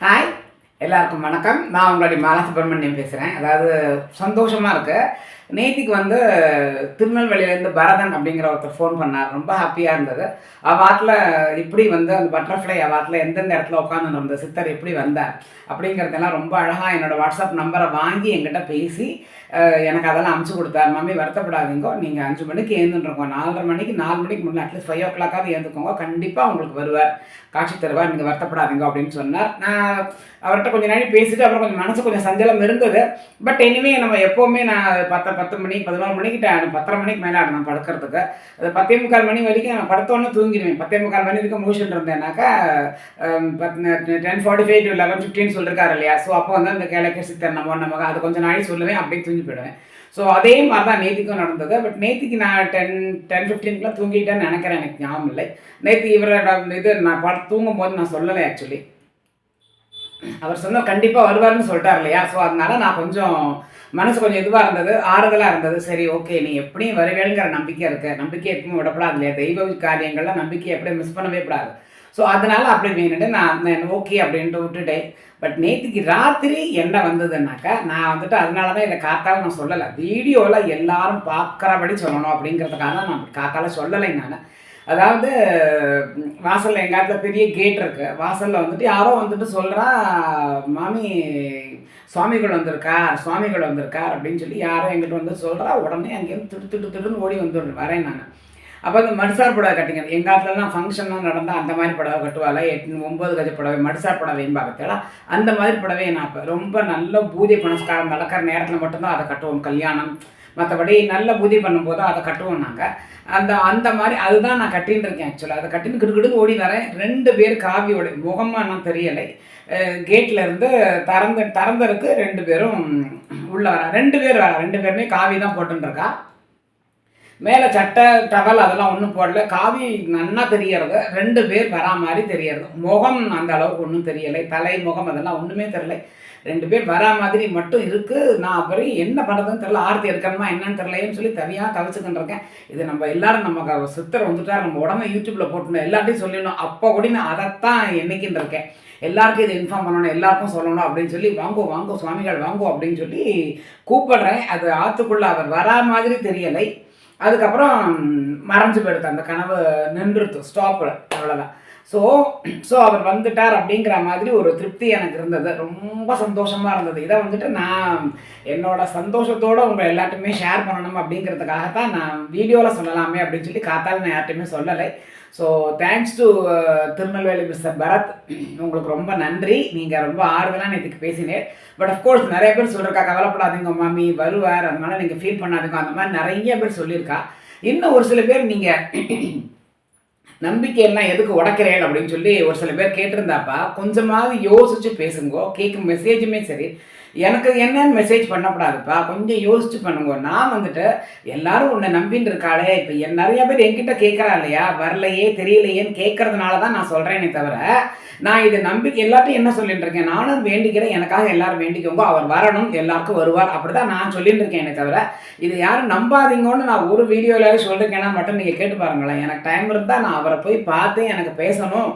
Hi எல்லாருக்கும் வணக்கம். நான் உங்களுடைய மாலா சுப்பிரமணியம் பேசுகிறேன் அதாவது சந்தோஷமாக இருக்குது நேத்திக்கு வந்து திருநெல்வேலியிலேருந்து பரதன் அப்படிங்கிற ஒருத்தர் ஃபோன் பண்ணார். ரொம்ப ஹாப்பியாக இருந்தது. அவாட்டில் இப்படி வந்து அந்த பட்டர்ஃப்ளை அவாட்டில் எந்தெந்த இடத்துல உட்காந்து இருந்த சித்தர் எப்படி வந்தார் அப்படிங்கிறதெல்லாம் ரொம்ப அழகாக என்னோடய வாட்ஸ்அப் நம்பரை வாங்கி என்கிட்ட பேசி எனக்கு அதெல்லாம் அமுச்சு கொடுத்தார். மம்மி வருத்தப்படாதீங்க. நீங்கள் அஞ்சு மணிக்கு ஏந்துன்றோங்க. நாலரை மணிக்கு நாலு மணிக்கு முன்னாடி அட்லீஸ்ட் ஃபைவ் ஓ கிளாக்காவது ஏந்துக்கோங்க. கண்டிப்பாக உங்களுக்கு வருவார். காட்சி தருவார். நீங்கள் வருத்தப்படாதீங்க அப்படின்னு சொன்னார். நான் அவர்கிட்ட கொஞ்சம் நாள் பேசிட்டு அப்புறம் கொஞ்சம் மனசு கொஞ்சம் சஞ்சலம் இருந்தது. பட் எனிவே நம்ம எப்போவுமே நான் பத்து பத்து மணி பதினோரு மணிக்கிட்ட ஆடும் பத்தரை மணிக்கு மேலே ஆடும் நான் படுக்கிறதுக்கு. அது பத்தே முக்கால் மணி வரைக்கும் நான் படுத்தோன்னே தூங்கிடுவேன். பத்தே முக்கால் மணி வரைக்கும் மூஷன் இருந்தேனாக்கா ten forty five to eleven ஃபிஃப்டின்னு சொல்லியிருக்காரு இல்லையா? ஸோ அப்போ வந்து அந்த கிழக்கு சித்தர் நம்ம நமக்கு அது கொஞ்சம் நாளைக்கு சொல்லுவேன் அப்படியே தூங்கி போயிடுவேன். ஸோ அதே மாதிரி தான் நேத்திக்கும் நடந்தது. பட் நேத்திக்கு நான் டென் டென் ஃபிஃப்டீன்க்குலாம் தூங்கிட்டேன்னு நினைக்கிறேன் எனக்கு ஞாபகம் இல்லை. நேற்று இவரோட இது நான் படு தூங்கும் போது நான் சொல்லலை ஆக்சுவலி அவர் சொன்னால் கண்டிப்பாக வருவார்னு சொல்லிட்டார் இல்லையா? ஸோ அதனால நான் கொஞ்சம் மனசு கொஞ்சம் இதுவாக இருந்தது ஆறுதலாக இருந்தது. சரி ஓகே நீ எப்படியும் வருவேங்கிற நம்பிக்கை இருக்கு. நம்பிக்கை எப்பவும் விடப்படாது இல்லையா? தெய்வ காரியங்கள்லாம் நம்பிக்கை எப்படியும் மிஸ் பண்ணவே கூடாது. ஸோ அதனால் அப்படி வேணுட்டு நான் ஓகே அப்படின்ட்டு விட்டுட்டேன். பட் நேற்றுக்கு ராத்திரி என்ன வந்ததுன்னாக்கா நான் வந்துட்டு அதனால தான் இதை காத்தால நான் சொல்லலை. வீடியோவில் எல்லாரும் பார்க்குறபடி சொல்லணும் அப்படிங்கிறதுக்காக தான் நான் காத்தால சொல்லலை நான். அதாவது வாசலில் எங்கள் இடத்துல பெரிய கேட் இருக்கு. வாசலில் வந்துட்டு யாரோ வந்துட்டு சொல்கிறா மாமி சுவாமிகள் வந்திருக்கார் சுவாமிகள் வந்திருக்கார் அப்படின்னு சொல்லி யாரோ எங்கிட்ட வந்து சொல்கிறா உடனே அங்கேருந்து திட்டு திட்டு திட்டுன்னு ஓடி வந்துடு வரேன் நான். அப்போ அந்த மடுசார் புடவை கட்டிங்க. எங்கள் இடத்துலலாம் ஃபங்க்ஷன்லாம் நடந்தால் அந்த மாதிரி புடவை கட்டுவாள்? எட்டு ஒம்பது கஜ புடவை மடிசார் புடவைன்னு பார்த்தா அந்த மாதிரி புடவையை நான் இப்போ ரொம்ப நல்ல பூஜை புனஸ்காரம் நடக்கிற நேரத்தில் மட்டும்தான் அதை கட்டுவோம். கல்யாணம் மற்றபடி நல்ல உதவி பண்ணும்போது அதை கட்டுவோம் நாங்கள் அந்த அந்த மாதிரி அதுதான் நான் கட்டின்னு இருக்கேன் ஆக்சுவலாக அதை கட்டின்னு கிடுக்கிடுன்னு ஓடி வரேன். ரெண்டு பேர் காவியோட முகமாக நான் தெரியலை. கேட்டில் இருந்து திறந்து திறந்தருக்கு ரெண்டு பேரும் உள்ளே வர ரெண்டு பேர் வர ரெண்டு பேருமே காவி தான் போட்டுருக்கா மேலே சட்டை டவல் அதெல்லாம் ஒன்றும் போடல. காவி நன்னா தெரியறது. ரெண்டு பேர் வரா மாதிரி தெரியறது. முகம் அந்த அளவுக்கு ஒன்றும் தெரியலை. தலை முகம் அதெல்லாம் ஒன்றுமே தெரியலை. ரெண்டு பேர் வரா மாதிரி மட்டும் இருக்குது நான் அப்புறம் என்ன பண்ணுறதுன்னு தெரில ஆர்த்தி எடுக்கணுமா என்னன்னு தெரிலையேன்னு சொல்லி தனியாக தவிச்சுக்கிட்டு இருக்கேன். இது நம்ம எல்லாரும் நமக்கு அவர் சித்தர் வந்துட்டார். நம்ம உடம்ப யூடியூப்பில் போட்டுணும் எல்லாத்தையும் சொல்லிடணும். அப்போ கூட நான் அதைத்தான் என்னைக்குன்னு இருக்கேன். எல்லாருக்கும் இதை இன்ஃபார்ம் பண்ணணும் எல்லாருக்கும் சொல்லணும் அப்படின்னு சொல்லி வாங்கோ வாங்கோ சுவாமிகள் வாங்கோ அப்படின்னு சொல்லி கூப்பிடுறேன். அது ஆற்றுக்குள்ளே அவர் வரா மாதிரி தெரியலை. அதுக்கப்புறம் மறைஞ்சு போயிடுது. அந்த கனவு நின்றுடுத்து ஸ்டாப்பில் அவ்வளோதான் ஸோ ஸோ அவர் வந்துட்டார் அப்படிங்கிற மாதிரி ஒரு திருப்தி எனக்கு இருந்தது. ரொம்ப சந்தோஷமாக இருந்தது. இதை வந்துட்டு நான் என்னோட சந்தோஷத்தோடு உங்களை எல்லாத்தையுமே ஷேர் பண்ணணும் அப்படிங்கிறதுக்காக தான் நான் வீடியோவில் சொல்லலாமே அப்படின்னு சொல்லி காத்தால் நான் யார்ட்டையுமே சொல்லலை. So thanks to Tirunelveli mister Bharat. உங்களுக்கு ரொம்ப நன்றி. நீங்கள் ரொம்ப ஆறுதலாக நேற்றுக்கு பேசினேன். பட் அஃப்கோர்ஸ் நிறைய பேர் சொல்லியிருக்கா கவலைப்படாதீங்க மாமி வருவார். அதனால நீங்கள் ஃபீல் பண்ணாதீங்க. அந்த மாதிரி நிறைய பேர் சொல்லியிருக்கா. இன்னும் ஒரு சில பேர் நீங்கள் நம்பிக்கையெல்லாம் எதுக்கு உடைக்கிறேன் அப்படின்னு சொல்லி ஒரு சில பேர் கேட்டிருந்தாப்பா கொஞ்சமாவது யோசிச்சு பேசுங்கோ கேட்கும் மெசேஜுமே சரி எனக்கு என்னன்னு மெசேஜ் பண்ணக்கூடாதுப்பா கொஞ்சம் யோசிச்சு பண்ணுங்க. நான் வந்துட்டு எல்லாரும் உன்னை நம்பின்னு இருக்காளே இப்போ என் நிறைய பேர் என்கிட்ட கேட்குறா இல்லையா? வரலையே தெரியலையேன்னு கேட்கறதுனால தான் நான் சொல்கிறேனே தவிர நான் இது நம்பிக்கை எல்லாத்தையும் என்ன சொல்லிட்டு இருக்கேன் நானும் வேண்டிக்கிறேன். எனக்காக எல்லாரும் வேண்டிக்கோங்க. அவர் வரணும். எல்லாருக்கும் வருவார். அப்படிதான் நான் சொல்லிட்டு இருக்கேனே தவிர இது யாரும் நம்பாதீங்கன்னு நான் ஒரு வீடியோவில் சொல்லியிருக்கேன்னா மட்டும் நீங்கள் கேட்டு பாருங்களேன். எனக்கு டைம் இருந்தால் நான் அவரை போய் பார்த்து எனக்கு பேசணும்.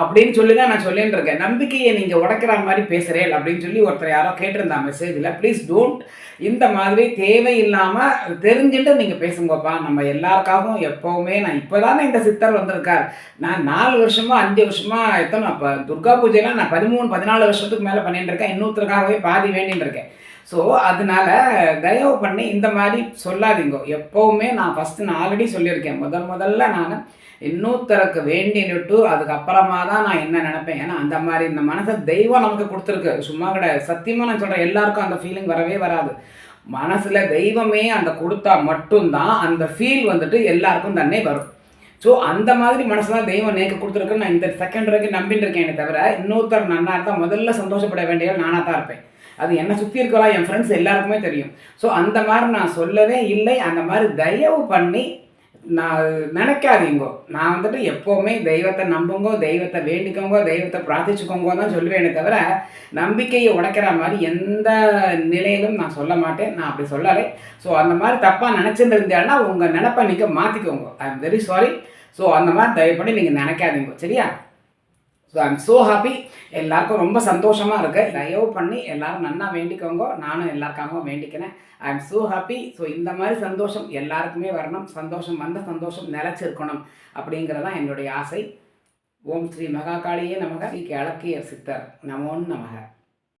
அப்படின்னு சொல்லி தான் நான் சொல்லிட்டு இருக்கேன். நம்பிக்கையை நீங்கள் உடைக்கிற மாதிரி பேசுகிறேன் அப்படின்னு சொல்லி ஒருத்தர் யாரோ கேட்டிருந்தா மெசேஜில் ப்ளீஸ் டோன்ட் இந்த மாதிரி தேவையில்லாமல் தெரிஞ்சுட்டு நீங்கள் பேசுங்கப்பா. நம்ம எல்லாருக்காகவும் எப்போவுமே நான் இப்போ தானே இந்த சித்தர் வந்திருக்கார். நான் நாலு வருஷமா அஞ்சு வருஷமா எத்தனை இப்போ துர்கா பூஜைலாம் நான் பதிமூணு பதினாலு வருஷத்துக்கு மேலே பண்ணிட்டு இருக்கேன். இன்னொருத்தருக்காகவே பாதி வேண்டின்னு இருக்கேன். ஸோ அதனால தயவு பண்ணி இந்த மாதிரி சொல்லாதீங்க. எப்போவுமே நான் ஃபஸ்ட்டு நான் ஆல்ரெடி சொல்லியிருக்கேன். முதல் முதல்ல நான் இன்னொருத்தருக்கு வேண்டினுட்டு அதுக்கப்புறமா தான் நான் என்ன நினைப்பேன்? ஏன்னா அந்த மாதிரி இந்த மனசை தெய்வம் நமக்கு கொடுத்துருக்கு. சும்மா கிடையாது. சத்தியமாக நான் சொல்கிறேன் எல்லாருக்கும் அந்த ஃபீலிங் வரவே வராது. மனசில் தெய்வமே அந்த கொடுத்தா மட்டும்தான் அந்த ஃபீல் வந்துட்டு எல்லாருக்கும் தன்னே வரும். ஸோ அந்த மாதிரி மனசுலாம் தெய்வம் நேக்கு கொடுத்துருக்கு நான் இந்த செகண்ட் வரைக்கும் நம்பின்னு இருக்கேன் தவிர இன்னொருத்தர் நன்னா இருந்தால் முதல்ல சந்தோஷப்பட வேண்டிய நானாக தான் இருப்பேன். அது என்னை சுற்றி இருக்கலாம் என் ஃப்ரெண்ட்ஸ் எல்லாருக்குமே தெரியும். ஸோ அந்த மாதிரி நான் சொல்லவே இல்லை. அந்த மாதிரி தயவு பண்ணி நான் நினைக்காதீங்கோ. நான் வந்துட்டு எப்போவுமே தெய்வத்தை நம்புங்கோ தெய்வத்தை வேண்டிக்கோங்க தெய்வத்தை பிரார்த்திச்சுக்கோங்க தான் சொல்லுவேனே தவிர நம்பிக்கையை உடைக்கிற மாதிரி எந்த நிலையிலும் நான் சொல்ல மாட்டேன். நான் அப்படி சொல்லலை. ஸோ அந்த மாதிரி தப்பாக நினச்சிருந்தேன்னா உங்கள் நினப்பை நீங்கள் மாற்றிக்கோங்க I am very sorry so அந்த மாதிரி தயவு பண்ணி நீங்கள் நினைக்காதீங்க. சரியா? ஸோ ஐம் ஸோ ஹாப்பி எல்லாருக்கும் ரொம்ப சந்தோஷமாக இருக்குது தயவு பண்ணி எல்லோரும் நன்னா வேண்டிக்கோங்க. நானும் எல்லாருக்காகவும் வேண்டிக்கிறேன். I am so happy so இந்த மாதிரி சந்தோஷம் எல்லாருக்குமே வரணும். சந்தோஷம் வந்த சந்தோஷம் நிலச்சிருக்கணும் அப்படிங்கிறதான் என்னுடைய ஆசை. ஓம் ஸ்ரீ மகாகாளியே நமக. ஸ்ரீ கிழக்கிய சித்தர். நமோன் நமக.